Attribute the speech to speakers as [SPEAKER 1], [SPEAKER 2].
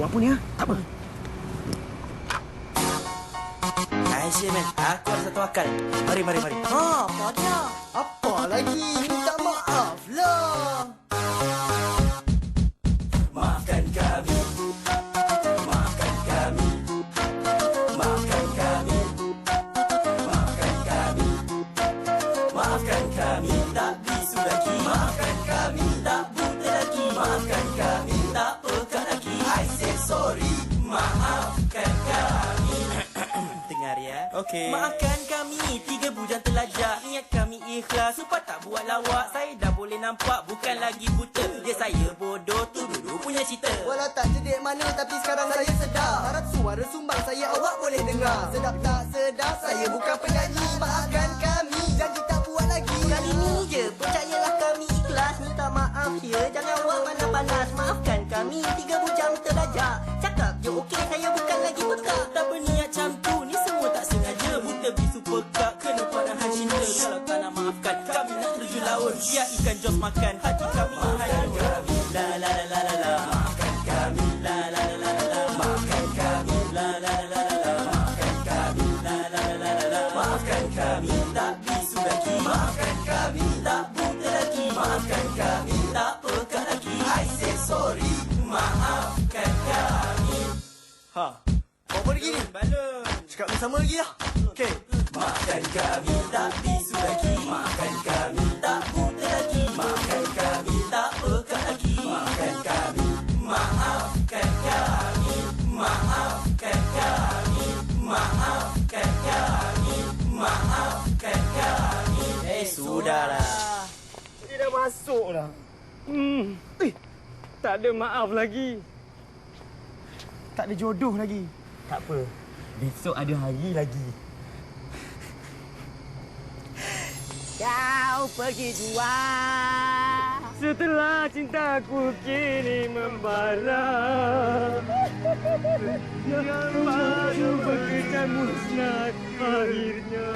[SPEAKER 1] buat apa ni ha? Tak apa.
[SPEAKER 2] Aisyah, man. Aku ada satu akal. Mari, mari, mari.
[SPEAKER 3] Ha, apa dia? Apa lagi? Minta maaf
[SPEAKER 2] Ya.
[SPEAKER 1] Okey.
[SPEAKER 2] Maafkan kami. Tiga bujang telajak. Niat kami ikhlas. Supaya tak buat lawak. Saya dah boleh nampak. Bukan lagi buta. Dia saya bodoh. Tu dulu punya cerita.
[SPEAKER 3] Walau tak cedek mana tapi sekarang saya sedar Harap suara sumbang saya awak boleh dengar Sedap tak sedap saya bukan penyanyi Maafkan kami janji tak buat lagi
[SPEAKER 2] Kali ni je Percayalah kami ikhlas Minta maaf ya Jangan awak panas-panas Maafkan kami Tiga bujang terlajak Cakap je okey Saya bukan lagi pekak Tak berniat macam Biar ikan jos makan Hati kami hanyut La la la la la la Maafkan kami La la la la la la Maafkan kami La la la la la la Maafkan kami La la la la la la Maafkan kami Tak bisu lagi Maafkan kami Tak buta lagi Maafkan kami Tak pekat lagi I say sorry Maafkan kami
[SPEAKER 1] Ha.
[SPEAKER 3] Apa lagi ni?
[SPEAKER 2] Balon
[SPEAKER 3] Cakap bersama lagi lah Okey
[SPEAKER 2] Maafkan kami Tak bisu
[SPEAKER 1] masuk dah. Hmm. Eh, tak ada maaf lagi. Tak ada jodoh lagi.
[SPEAKER 2] Tak apa Besok ada hari lagi
[SPEAKER 4] Kau pergi jua
[SPEAKER 1] Setelah cintaku kini membara Yang baru bekerja musnah akhirnya